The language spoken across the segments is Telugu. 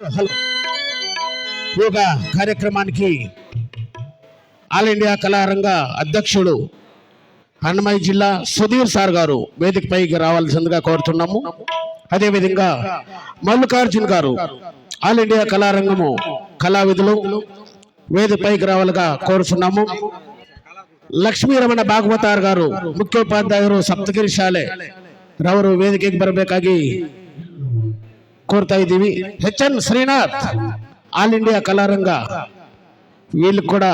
హలో యోగా కార్యక్రమానికి ఆల్ ఇండియా కళారంగ అధ్యక్షుడు అన్నమయ్య జిల్లా సుధీర్ సార్ గారు వేదికపైకి రావాల్సిందిగా కోరుతున్నాము అదేవిధంగా మల్లికార్జున్ గారు ఆల్ ఇండియా కళారంగము కళావిధులు వేదికపైకి రావాలిగా కోరుతున్నాము ಲಕ್ಷ್ಮೀರಮಣ ಭಾಗವತಾರ್ ಗಾರು ಮುಖ್ಯೋಪಾಧ್ಯಾಯರು ಸಪ್ತಗಿರಿ ಶಾಲೆ ರವರು ವೇದಿಕೆಗೆ ಬರಬೇಕಾಗಿ ಕೋರ್ತಾ ಇದ್ದೀವಿ H N Srinath all India కళారంగ వీళ్ళు కూడా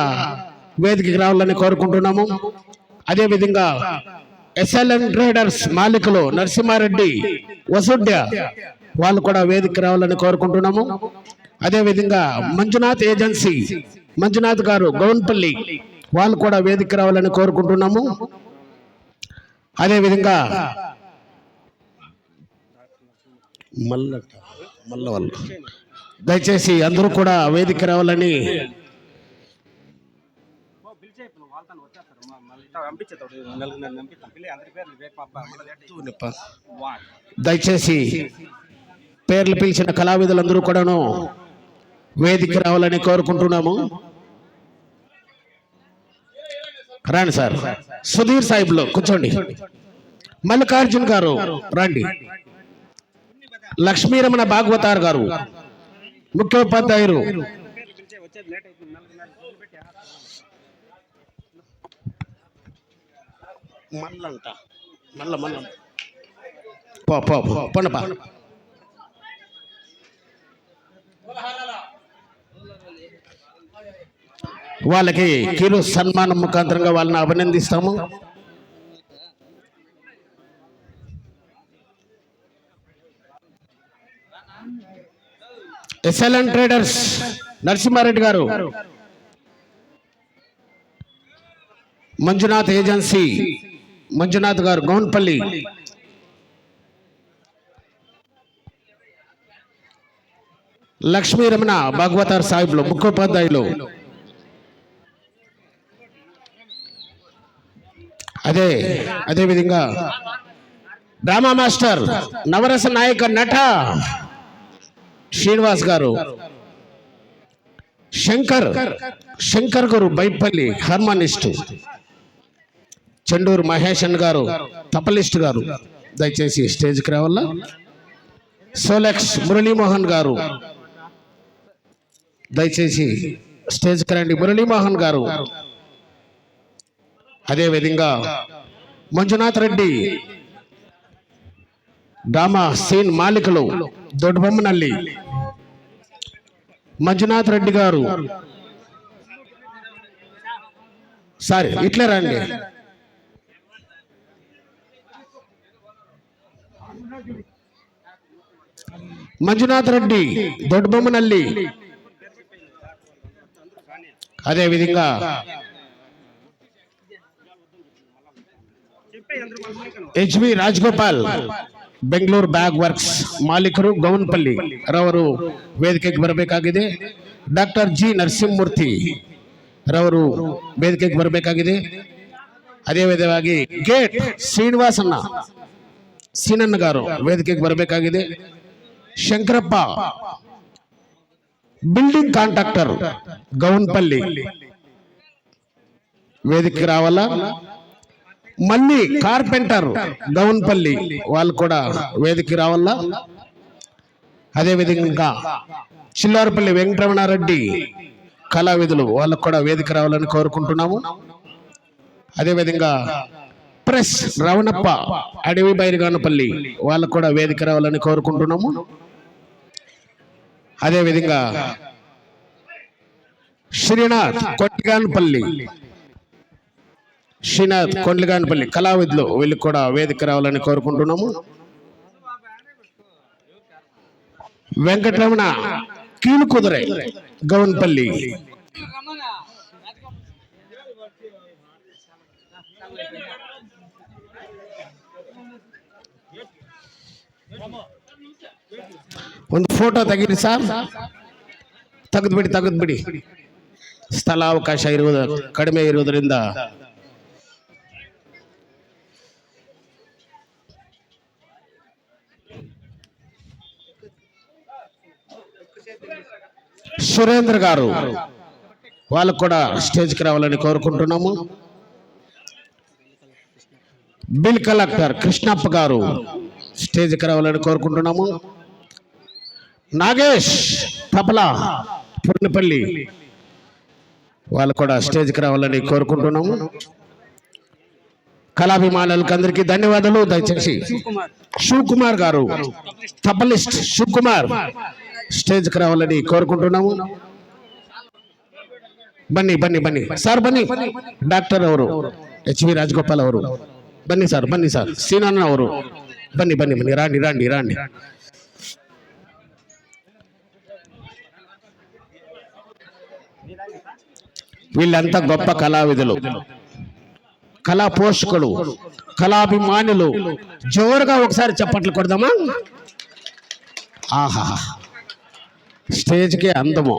వేదికకి రావాలని కోరుకుంటున్నాము అదేవిధంగా ఎస్ఎల్ఎన్ ట్రేడర్స్ మాలికులు నరసింహారెడ్డి వసుడ్య వాళ్ళు కూడా వేదికకి రావాలని కోరుకుంటున్నాము అదేవిధంగా మంజునాథ్ ఏజెన్సీ మంజునాథ్ గారు గౌన్పల్లి వాళ్ళు కూడా వేదికకి రావాలని కోరుకుంటున్నాము అదేవిధంగా మల్ల మల్ల వాళ్ళు. దయచేసి అందరూ కూడా వేదిక రావాలని దయచేసి పేర్లు పిలిచిన కళావిధులందరూ కూడాను వేదిక రావాలని కోరుకుంటున్నాము. రాండి సార్. సుధీర్ సాహిబ్లో కూర్చోండి. మల్లికార్జున్ గారు రండి. లక్ష్మీరమణ భాగవతార్ గారు. ముఖ్యోపాధ్యాయులు. పో పో వాళ్ళకి కిరు సన్మానం ముఖాంతరంగా వాళ్ళని అభినందిస్తాము. ఎస్ఎల్ఎన్ ట్రేడర్స్ నరసింహారెడ్డి గారు. మంజునాథ్ ఏజెన్సీ మంజునాథ్ గారు గౌన్పల్లి. లక్ష్మీ రమణ భాగవతార్ సాహిబ్లు ముఖ్యోపాధ్యాయులు అదే అదే విధంగా డ్రామా మాస్టర్ నవరస నాయక నట శ్రీనివాస్ గారు. శంకర్. శంకర్ గారు బైపల్లి హార్మోనిస్ట్. చెండూరు మహేషన్ గారు తపలిస్ట్ గారు. దయచేసి స్టేజ్కి రావాలా? సోలెక్స్ మురళీమోహన్ గారు. దయచేసి స్టేజ్కి రండి. మురళీమోహన్ గారు. అదే విధంగా మంజునాథ్ రెడ్డి. డామా సీన్ మాలికలు దొడ్బొమ్మనల్లి. మంజునాథ్ రెడ్డి గారు. సారీ ఇట్లే రండి. మంజునాథ్ రెడ్డి దొడ్బొమ్మనల్లి. అదే విధంగా. HV Rajagopal Bengaluru bag works ಮಾಲೀಕರು ಗೌನ್ಪಲ್ಲಿ ರವರು ವೇದಿಕೆಗೆ ಬರಬೇಕಾಗಿದೆ. ಡಾಕ್ಟರ್ ಜಿ ನರಸಿಂಹಮೂರ್ತಿ ರವರು ವೇದಿಕೆಗೆ ಬರಬೇಕಾಗಿದೆ. ಅದೇ ವಿಧವಾಗಿ ಗೇಟ್ ಶ್ರೀನಿವಾಸಣ್ಣ ಸೀನಣ್ಣಗಾರು ವೇದಿಕೆಗೆ ಬರಬೇಕಾಗಿದೆ. ಶಂಕರಪ್ಪ ಬಿಲ್ಡಿಂಗ್ ಕಾಂಟ್ರಾಕ್ಟರ್ ಗೌನ್ಪಲ್ಲಿ ವೇದಿಕೆ ರಾವಲ್ಲ. మళ్ళీ కార్పెంటర్ గౌన్పల్లి వాళ్ళు కూడా వేదికకి రావాలా? అదేవిధంగా చిల్లారపల్లి వెంకటరమణారెడ్డి కళావిధులు వాళ్ళకు కూడా వేదిక రావాలని కోరుకుంటున్నాము. అదేవిధంగా ప్రెస్ రవణప్ప అడవి బైరుగానపల్లి వాళ్ళకు కూడా వేదిక రావాలని కోరుకుంటున్నాము. అదేవిధంగా శ్రీనాథ్ కొట్టిగానపల్లి శ్రీనాథ్ కొండగానపల్లి కళావిధులు వీళ్ళకి కూడా వేదిక రావాలని కోరుకుంటున్నాము వెంకటరమణ కీలు కుదురై గౌన్పల్లి ಒಂದು ಫೋಟೋ ತೆಗೀರಿ ಸರ್ ತೆಗೆದ್ಬಿಡಿ ತೆಗೆದ್ಬಿಡಿ ಸ್ಥಳಾವಕಾಶ ಇರುವುದು ಕಡಿಮೆ ಇರುವುದರಿಂದ సురేంద్ర గారు వాళ్ళకు కూడా స్టేజ్కి రావాలని కోరుకుంటున్నాము. బిల్ కలెక్టర్ కృష్ణప్ప గారు స్టేజ్కి రావాలని కోరుకుంటున్నాము. నాగేష్ తపలా పుర్నిపల్లి వాళ్ళు కూడా స్టేజ్కి రావాలని కోరుకుంటున్నాము. కళాభిమానులకు అందరికీ ధన్యవాదాలు. దయచేసి శివకుమార్. గారు తపలిస్ట్ శివకుమార్ స్టేజ్కి రావాలని కోరుకుంటున్నాము. బన్నీ బన్నీ బన్నీ. సార్ బన్నీ. డాక్టర్ ఎవరు? హెచ్వి రాజగోపాల్ అవరు బన్నీ సార్ బన్నీ సార్. సీనన్న అవరు బన్నీ బన్నీ బన్నీ. రాండి రాండి రాండి. వీళ్ళంతా గొప్ప కళావిధులు. కళా పోషకులు కళాభిమానులు. జోరుగా ఒకసారి చప్పట్లు కొడదామా? ఆహా స్టేజ్కి అందము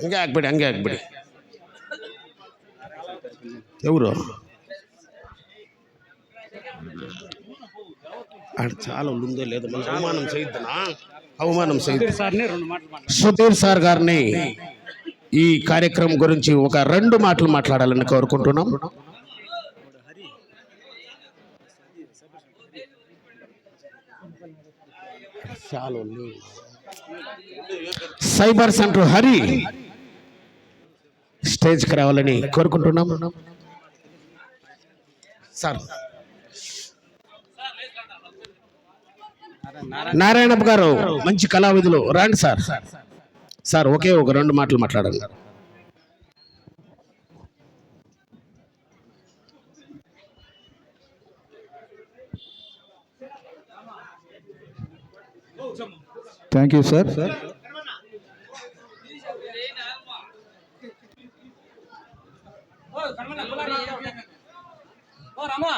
ಹಂಗೆ ಹಾಕ್ಬಿಡಿ ಹಂಗೆ ಹಾಕ್ಬಿಡಿ ఎవరు ఆడ చాలా ఉందో లేదో మళ్ళీ అవమానం చేయొద్దనా అవమానం చేయొద్దు సార్ని రెండు మాటలు మాట్లాడు సుధీర్ సార్ గారిని ఈ కార్యక్రమం గురించి ఒక రెండు మాటలు మాట్లాడాలని కోరుకుంటున్నాం సైబర్ సెంటర్ హరి స్టేజ్కి రావాలని కోరుకుంటున్నాం. సార్ నారాయణప్ప గారు మంచి కళావిధులు. రండి సార్ సార్ ఒకే ఒక రెండు మాటలు మాట్లాడండి థ్యాంక్ యూ సార్ ఓ రామా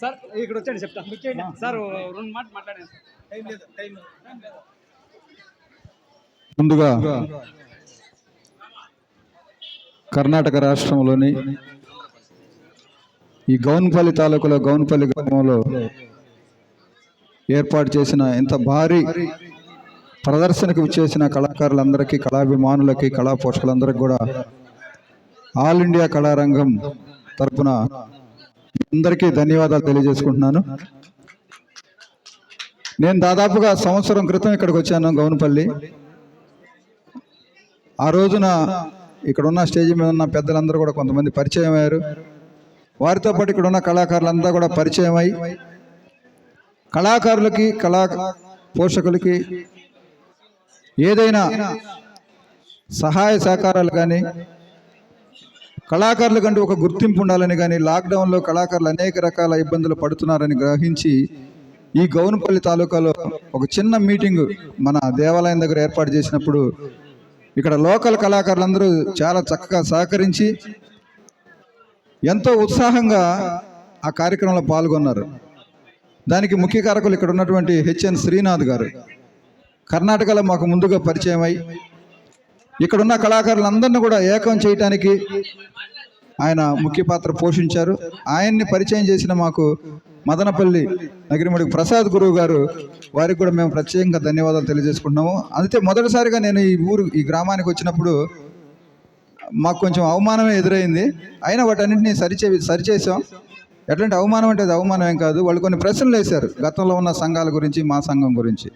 సార్ ఇక్కడ వచ్చాడు చెప్తా సార్ రెండు మాటలు మాట్లాడాను టైం లేదు టైం ముందుగా కర్ణాటక రాష్ట్రంలోని ఈ గౌన్పల్లి తాలూకులో గౌన్పల్లి గ్రామంలో ఏర్పాటు చేసిన ఇంత భారీ ప్రదర్శనకు చేసిన కళాకారులందరికీ కళాభిమానులకి కళా పోషకులందరికీ కూడా ఆల్ ఇండియా కళారంగం తరపున అందరికీ ధన్యవాదాలు తెలియజేసుకుంటున్నాను. నేను దాదాపుగా సంవత్సరం క్రితం ఇక్కడికి వచ్చాను గౌనపల్లి. ఆ రోజున ఇక్కడ ఉన్న స్టేజ్ మీద ఉన్న పెద్దలందరూ కూడా కొంతమంది పరిచయం అయ్యారు. వారితో పాటు ఇక్కడ ఉన్న కళాకారులంతా కూడా పరిచయం అయి కళాకారులకి కళా పోషకులకి ఏదైనా సహాయ సహకారాలు కానీ కళాకారులకంటూ ఒక గుర్తింపు ఉండాలని కానీ లాక్డౌన్లో కళాకారులు అనేక రకాల ఇబ్బందులు పడుతున్నారని గ్రహించి ఈ గౌనపల్లి తాలూకాలో ఒక చిన్న మీటింగ్ మన దేవాలయం దగ్గర ఏర్పాటు చేసినప్పుడు ఇక్కడ లోకల్ కళాకారులందరూ చాలా చక్కగా సహకరించి ఎంతో ఉత్సాహంగా ఆ కార్యక్రమంలో పాల్గొన్నారు. దానికి ముఖ్య కారకులు ఇక్కడ ఉన్నటువంటి హెచ్ఎన్ శ్రీనాథ్ గారు. కర్ణాటకలో మాకు ముందుగా పరిచయం అయి ఇక్కడున్న కళాకారులందరినీ కూడా ఏకం చేయటానికి ఆయన ముఖ్య పాత్ర పోషించారు. ఆయన్ని పరిచయం చేసిన మాకు మదనపల్లి నగిరిమడి ప్రసాద్ గురువు గారు వారికి కూడా మేము ప్రత్యేకంగా ధన్యవాదాలు తెలియజేసుకుంటున్నాము. అందుకే మొదటిసారిగా నేను ఈ ఊరు ఈ గ్రామానికి వచ్చినప్పుడు మాకు కొంచెం అవమానమే ఎదురైంది. అయినా వాటన్నింటినీ సరిచే సరిచేసాం ఎట్లాంటి అవమానం అంటే అది అవమానం ఏం కాదు. వాళ్ళు కొన్ని ప్రశ్నలు వేశారు గతంలో ఉన్న సంఘాల గురించి మా సంఘం గురించి.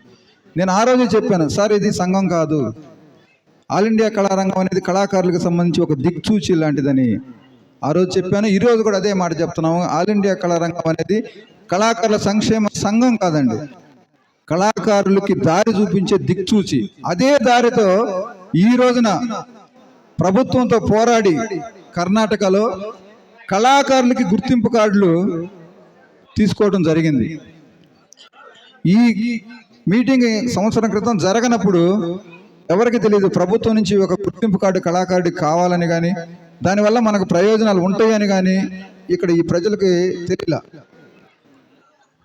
నేను ఆ రోజు చెప్పాను సార్ ఇది సంఘం కాదు. ఆల్ ఇండియా కళారంగం అనేది కళాకారులకు సంబంధించి ఒక దిక్సూచి లాంటిదని. ఆ రోజు చెప్పాను ఈ రోజు కూడా అదే మాట చెప్తున్నాము. ఆల్ ఇండియా కళారంగం అనేది కళాకారుల సంక్షేమ సంఘం కాదండి. కళాకారులకి దారి చూపించే దిక్సూచి. అదే దారితో ఈ రోజున ప్రభుత్వంతో పోరాడి కర్ణాటకలో కళాకారులకి గుర్తింపు కార్డులు తీసుకోవడం జరిగింది. ఈ మీటింగ్ సంవత్సరం క్రితం జరగనప్పుడు ఎవరికి తెలియదు ప్రభుత్వం నుంచి ఒక గుర్తింపు కార్డు కళాకారుడికి కావాలని కానీ దానివల్ల మనకు ప్రయోజనాలు ఉంటాయని కానీ ఇక్కడ ఈ ప్రజలకి తెలియలా.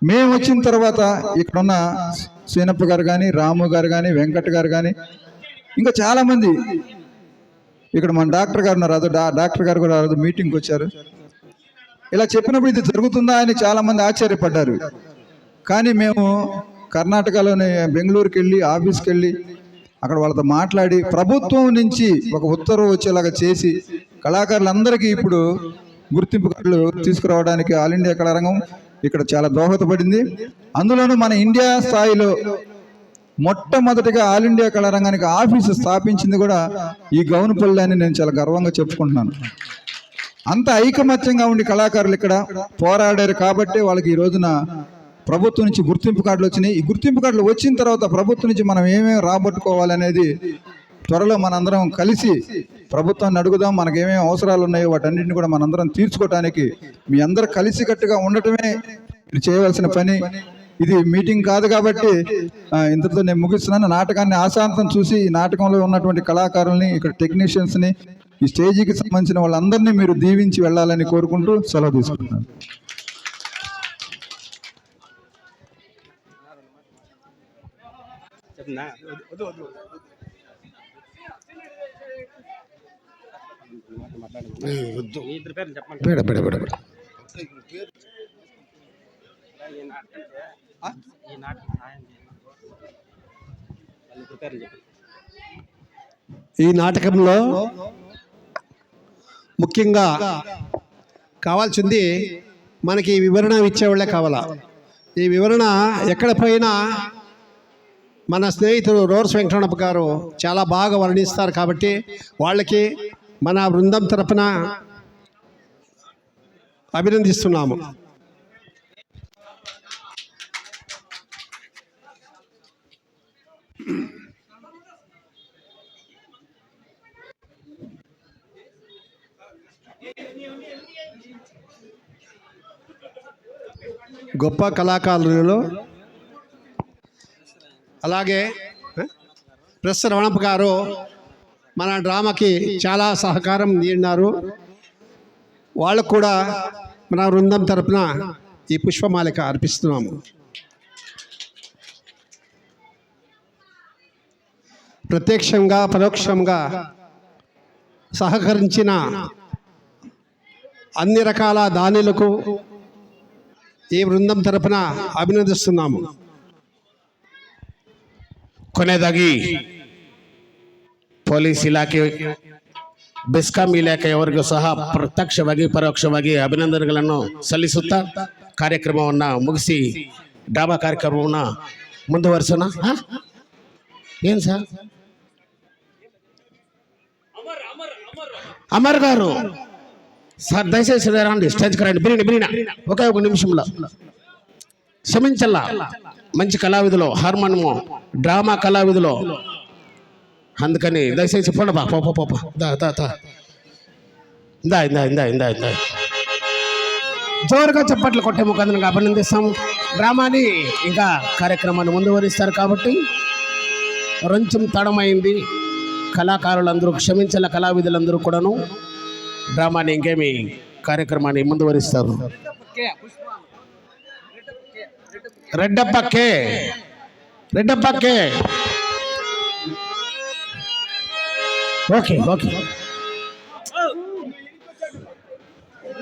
మేము వచ్చిన తర్వాత ఇక్కడున్న సీనప్ప గారు కానీ రాము గారు కానీ వెంకట్ గారు కానీ ఇంకా చాలామంది ఇక్కడ మన డాక్టర్ గారు ఉన్నారు. అదో డాక్టర్ గారు కూడా అదో మీటింగ్కి వచ్చారు. ఇలా చెప్పినప్పుడు ఇది జరుగుతుందా అని చాలామంది ఆశ్చర్యపడ్డారు. కానీ మేము కర్ణాటకలోని బెంగళూరుకి వెళ్ళి ఆఫీస్కి వెళ్ళి అక్కడ వాళ్ళతో మాట్లాడి ప్రభుత్వం నుంచి ఒక ఉత్తర్వు వచ్చేలాగా చేసి కళాకారులందరికీ ఇప్పుడు గుర్తింపు కార్డులు తీసుకురావడానికి ఆల్ ఇండియా కళారంగం ఇక్కడ చాలా దోహదపడింది. అందులోనూ మన ఇండియా స్థాయిలో మొట్టమొదటిగా ఆల్ ఇండియా కళారంగానికి ఆఫీసు స్థాపించింది కూడా ఈ గౌనపల్లి అని నేను చాలా గర్వంగా చెప్పుకుంటున్నాను. అంత ఐకమత్యంగా ఉండి కళాకారులు ఇక్కడ పోరాడారు కాబట్టి వాళ్ళకి ఈ రోజున ప్రభుత్వం నుంచి గుర్తింపు కార్డులు వచ్చినాయి. ఈ గుర్తింపు కార్డులు వచ్చిన తర్వాత ప్రభుత్వం నుంచి మనం ఏమేమి రాబట్టుకోవాలనేది త్వరలో మనందరం కలిసి ప్రభుత్వాన్ని అడుగుదాం. మనకి ఏమేమి అవసరాలు ఉన్నాయో వాటన్నింటిని కూడా మనందరం తీర్చుకోవటానికి మీ అందరు కలిసికట్టుగా ఉండటమే చేయవలసిన పని. ఇది మీటింగ్ కాదు కాబట్టి ఇంతతో నేను ముగిస్తున్నాను. నాటకాన్ని ఆశాంతం చూసి ఈ నాటకంలో ఉన్నటువంటి కళాకారుల్ని ఇక్కడ టెక్నీషియన్స్ని ఈ స్టేజీకి సంబంధించిన వాళ్ళందరినీ మీరు దీవించి వెళ్ళాలని కోరుకుంటూ సెలవు తీసుకుంటున్నాను. చెప్తున్నా వద్దు వద్దు వద్దు. ఏ, వద్దు. మీ ఇద్దరు పేర్లు చెప్పండి బేడ బేడ బేడ బేడ ఈ నాటకం సాయం నాటకంలో ముఖ్యంగా కావాల్సింది మనకి వివరణ ఇచ్చేవాళ్ళే కావాలా? ఈ వివరణ ఎక్కడ పోయినా మన స్నేహితుడు రోర్స్ వెంకటరమణప్ప గారు చాలా బాగా వర్ణిస్తారు కాబట్టి వాళ్ళకి మన బృందం తరపున అభినందిస్తున్నాము. గొప్ప కళాకారులలో అలాగే ప్రెస్ రమణప్ప గారు మన డ్రామాకి చాలా సహకారం నీడినారు వాళ్ళకు కూడా మన బృందం తరపున ఈ పుష్పమాలిక అర్పిస్తున్నాము. ప్రత్యక్షంగా పరోక్షంగా సహకరించిన అన్ని రకాల దానిలకు ఈ బృందం తరపున అభినందిస్తున్నాము. ಕೊನೆಯದಾಗಿ ಪೊಲೀಸ್ ಇಲಾಖೆ ಬೆಸ್ಕಾಂ ಇಲಾಖೆಯವರಿಗೂ ಸಹ ಪ್ರತ್ಯಕ್ಷವಾಗಿ ಪರೋಕ್ಷವಾಗಿ ಅಭಿನಂದನೆಗಳನ್ನು ಸಲ್ಲಿಸುತ್ತಾ ಕಾರ್ಯಕ್ರಮವನ್ನು ಮುಗಿಸಿ ಡ್ರಾಮಾ ಕಾರ್ಯಕ್ರಮವನ್ನು ಮುಂದುವರಿಸೋಣ ಹಾ? ಏನ್ ಸರ್ అమర్ గారు సార్ దయచేసి రండి స్టేజ్కి రండి బిరిని బిరిన ఒకే ఒక నిమిషంలో క్షమించల్ల. మంచి కళావిధిలో హార్మోనియము డ్రామా కళావిధిలో. అందుకని దయచేసి పోండి బా పోప పోప దా దా దా. ఇందా ఇందా ఇందా ఇందా ఇందా. జోరుగా చప్పట్లు కొట్టే ముఖాన్ని అభినందిస్తాం డ్రామాని ఇంకా కార్యక్రమాన్ని ముందువరిస్తారు కాబట్టి రొంచెం తడమైంది. కళాకారులందరూ క్షమించాల కళావిధులందరూ కూడాను డ్రామాని ఇంకేమి కార్యక్రమాన్ని ముందువరిస్తారు రెడ్డప్పకే. రెడ్డప్పకే. Okay okay.